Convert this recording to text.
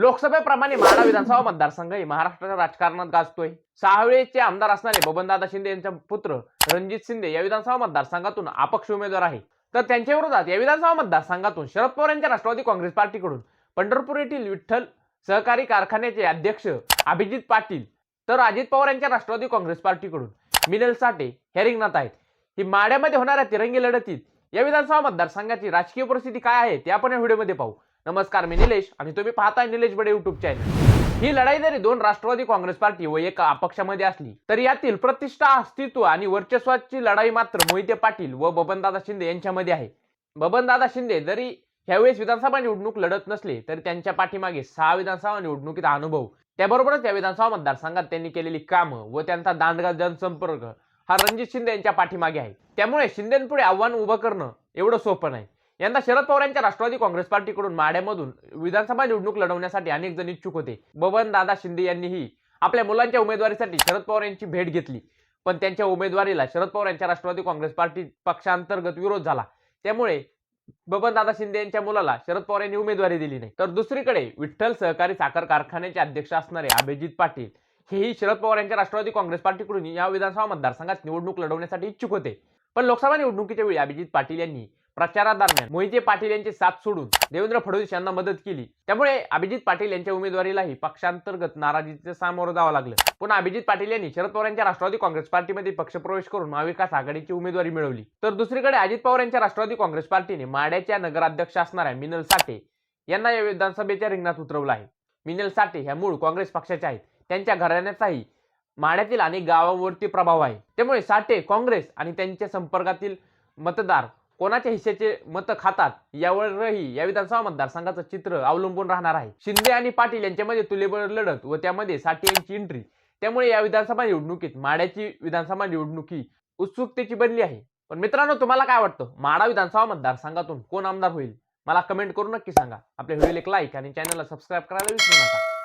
लोकसभेप्रमाणे माढा विधानसभा मतदारसंघही महाराष्ट्राच्या राजकारणात गाजतोय. सहा आमदार असणारे बबनदादा शिंदे यांचा पुत्र रणजित शिंदे या विधानसभा मतदारसंघातून अपक्ष उमेदवार आहे. तर त्यांच्या विरोधात या विधानसभा मतदारसंघातून शरद पवार यांच्या राष्ट्रवादी काँग्रेस पार्टीकडून पंढरपूर येथील विठ्ठल सहकारी कारखान्याचे अध्यक्ष अभिजित पाटील तर अजित पवार यांच्या राष्ट्रवादी काँग्रेस पार्टीकडून मिनल साठे हे रिंगणात आहेत. ही माड्यामध्ये होणाऱ्या तिरंगी लढतीत या विधानसभा मतदारसंघाची राजकीय परिस्थिती काय आहे ते आपण या व्हिडिओमध्ये पाहू. नमस्कार मी निलेश आणि तुम्ही पाहताय निलेश बडे युट्यूब चॅनल ही लढाई जरी दोन राष्ट्रवादी काँग्रेस पार्टी व एका अपक्षामध्ये असली तरी यातील प्रतिष्ठा अस्तित्व आणि वर्चस्वाची लढाई मात्र मोहिते पाटील व बबनदादा शिंदे यांच्यामध्ये आहे. बबनदादा शिंदे जरी ह्यावेळेस विधानसभा निवडणूक लढत नसले तरी त्यांच्या पाठीमागे सहा विधानसभा निवडणुकीचा अनुभव. त्याबरोबरच या विधानसभा मतदारसंघात त्यांनी केलेली कामं व त्यांचा दांडगा जनसंपर्क हा रणजित शिंदे यांच्या पाठीमागे आहे. त्यामुळे शिंदेपुढे आव्हान उभं करणं एवढं सोपं नाही. यंदा शरद पवार यांच्या राष्ट्रवादी काँग्रेस पार्टीकडून माड्यामधून विधानसभा निवडणूक लढवण्यासाठी अनेक जण इच्छुक होते. बबन दादा शिंदे यांनीही आपल्या मुलांच्या उमेदवारीसाठी शरद पवार यांची भेट घेतली. पण त्यांच्या उमेदवारीला शरद पवार यांच्या राष्ट्रवादी काँग्रेस पार्टी पक्षांतर्गत विरोध झाला. त्यामुळे बबनदादा शिंदे यांच्या मुलाला शरद पवार यांनी उमेदवारी दिली नाही. तर दुसरीकडे विठ्ठल सहकारी साखर कारखान्याचे अध्यक्ष असणारे अभिजित पाटील हेही शरद पवार यांच्या राष्ट्रवादी काँग्रेस पार्टीकडून या विधानसभा मतदारसंघात निवडणूक लढवण्यासाठी इच्छुक होते. पण लोकसभा निवडणुकीच्या वेळी अभिजित पाटील यांनी प्रचारादरम्यान मोहिते पाटील यांची साथ सोडून देवेंद्र फडणवीस यांना मदत केली. त्यामुळे अभिजित पाटील यांच्या उमेदवारीलाही पक्षांतर्गत नाराजीचे सामोरं जावं लागलं. पुन्हा अभिजित पाटील यांनी शरद पवार यांच्या राष्ट्रवादी काँग्रेस पार्टीमध्ये पक्षप्रवेश करून महाविकास आघाडीची उमेदवारी मिळवली. तर दुसरीकडे अजित पवार यांच्या राष्ट्रवादी काँग्रेस पार्टीने माड्याच्या नगराध्यक्ष असणाऱ्या मिनल साठे यांना या विधानसभेच्या रिंगणात उतरवलं आहे. मिनल साठे ह्या मूळ काँग्रेस पक्षाच्या आहेत. त्यांच्या घराण्याचाही माड्यातील अनेक गावांवरती प्रभाव आहे. त्यामुळे साठे काँग्रेस आणि त्यांच्या संपर्कातील मतदार कोणाच्या हिश्श्याचे मत खातात यावरही या विधानसभा मतदारसंघाचं चित्र अवलंबून राहणार आहे. शिंदे आणि पाटील यांच्यामध्ये तुलेबळ लढत व त्यामध्ये साठे यांची एंट्री त्यामुळे या विधानसभा निवडणुकीत माड्याची विधानसभा निवडणुकी उत्सुकतेची बनली आहे. पण मित्रांनो तुम्हाला काय वाटतं? माडा विधानसभा मतदारसंघातून कोण आमदार होईल? मला कमेंट करून नक्की सांगा. आपल्या व्हिडिओला एक लाईक आणि चॅनलला सबस्क्राईब करायला विसरू नका.